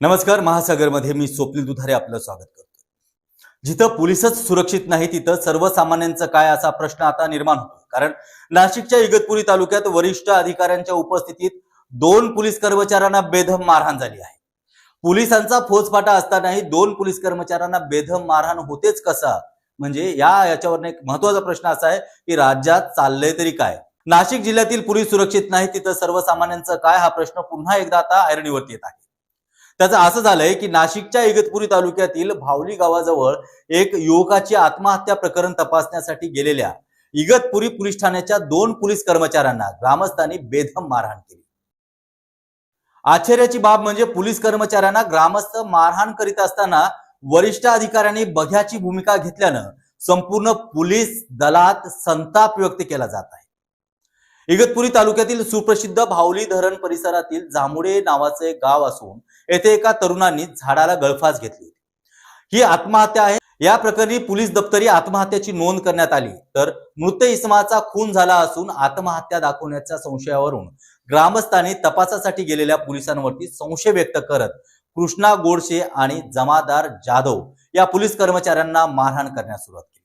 नमस्कार महासागरमध्ये मी स्वप्नील दुधारे आपलं स्वागत करतो जिथं पोलिसच सुरक्षित नाही तिथं सर्वसामान्यांचं काय असा प्रश्न आता निर्माण होतो कारण नाशिकच्या इगतपुरी तालुक्यात वरिष्ठ अधिकाऱ्यांच्या उपस्थितीत दोन पोलीस कर्मचाऱ्यांना बेधम मारहाण झाली आहे. पोलिसांचा फौजफाटा असतानाही दोन पोलीस कर्मचाऱ्यांना बेधम मारहाण होतेच कसा? म्हणजे या याच्यावर एक महत्त्वाचा प्रश्न असा आहे की राज्यात चाललंय तरी काय? नाशिक जिल्ह्यातील पोलीस सुरक्षित नाही तिथं सर्वसामान्यांचं काय? हा प्रश्न पुन्हा एकदा आता ऐरणीवरती येत आहे. त्याचं असं झालंय की नाशिकच्या इगतपुरी तालुक्यातील भावली गावाजवळ एक युवकाची आत्महत्या प्रकरण तपासण्यासाठी गेलेल्या इगतपुरी पोलीस ठाण्याच्या दोन पोलीस कर्मचाऱ्यांना ग्रामस्थांनी बेदम मारहाण केली. आश्चर्याची बाब म्हणजे पोलीस कर्मचाऱ्यांना ग्रामस्थ मारहाण करीत असताना वरिष्ठ अधिकाऱ्यांनी बघ्याची भूमिका घेतल्यानं संपूर्ण पोलीस दलात संताप व्यक्त केला जात आहे. इगतपुरी तालुक्यातील सुप्रसिद्ध भावली धरण परिसरातील जांभुडे नावाचे गाव असून येथे एका तरुणांनी झाडाला गळफास घेतली ही आत्महत्या आहे. या प्रकरणी पोलीस दप्तरी आत्महत्याची नोंद करण्यात आली. तर मृत इसमाचा खून झाला असून आत्महत्या दाखवण्याच्या संशयावरून ग्रामस्थांनी तपासासाठी गेलेल्या पोलिसांवरती संशय व्यक्त करत कृष्णा गोडसे आणि जमादार जाधव या पोलीस कर्मचाऱ्यांना मारहाण करण्यास सुरुवात केली.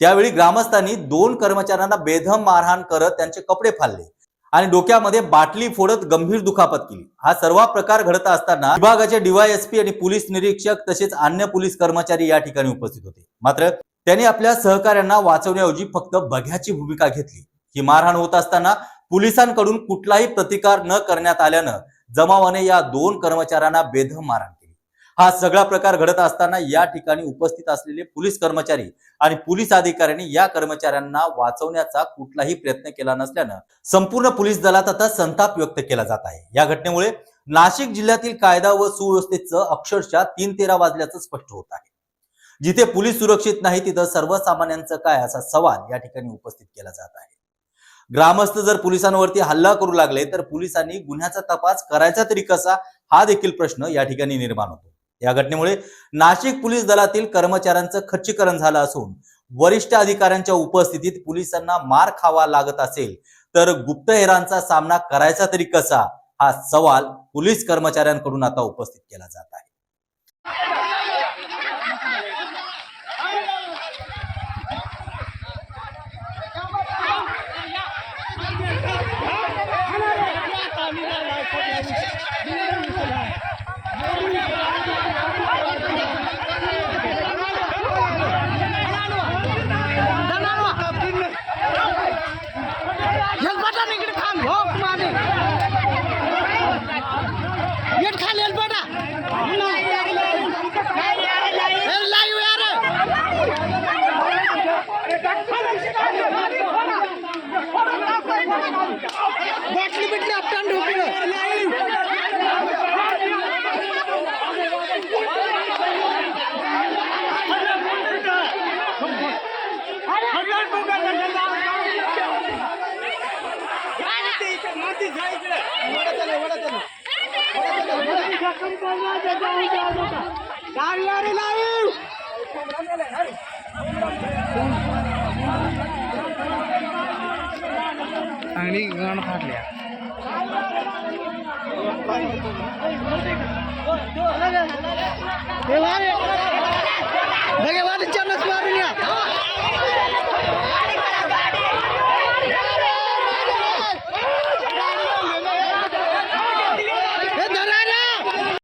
त्यावेळी ग्रामस्थांनी दोन कर्मचाऱ्यांना बेधम मारहाण करत त्यांचे कपडे फाडले आणि डोक्यामध्ये बाटली फोडत गंभीर दुखापत केली. हा सर्व प्रकार घडत असताना विभागाचे डीवायएसपी आणि पोलीस निरीक्षक तसेच अन्य पोलीस कर्मचारी या ठिकाणी उपस्थित होते. मात्र त्यांनी आपल्या सहकाऱ्यांना वाचवण्याऐवजी फक्त बघ्याची भूमिका घेतली. ही मारहाण होत असताना पोलिसांकडून कुठलाही प्रतिकार न करण्यात आल्यानं जमावाने या दोन कर्मचाऱ्यांना बेधम मारहाण हा सगळा प्रकार घडत असताना या ठिकाणी उपस्थित असलेले पोलीस कर्मचारी आणि पोलीस अधिकाऱ्यांनी या कर्मचाऱ्यांना वाचवण्याचा कुठलाही प्रयत्न केला नसल्यानं संपूर्ण पोलीस दलात आता संताप व्यक्त केला जात आहे. या घटनेमुळे नाशिक जिल्ह्यातील कायदा व सुव्यवस्थेचं अक्षरशः तीन तेरा वाजल्याचं स्पष्ट होत आहे. जिथे पोलीस सुरक्षित नाही तिथं सर्वसामान्यांचं काय असा सवाल या ठिकाणी उपस्थित केला जात आहे. ग्रामस्थ जर पोलिसांवरती हल्ला करू लागले तर पोलिसांनी गुन्ह्याचा तपास करायचा तरी कसा? हा देखील प्रश्न या ठिकाणी निर्माण होतो. या घटनेमुळे नाशिक पोलीस दलातील कर्मचाऱ्यांचं खच्चीकरण झालं असून वरिष्ठ अधिकाऱ्यांच्या उपस्थितीत पोलिसांना मार खावा लागत असेल तर गुप्तहेरांचा सामना करायचा तरी कसा? हा सवाल पोलीस कर्मचाऱ्यांकडून आता उपस्थित केला जात आहे. चांगली गाणं फाटल्या भगवान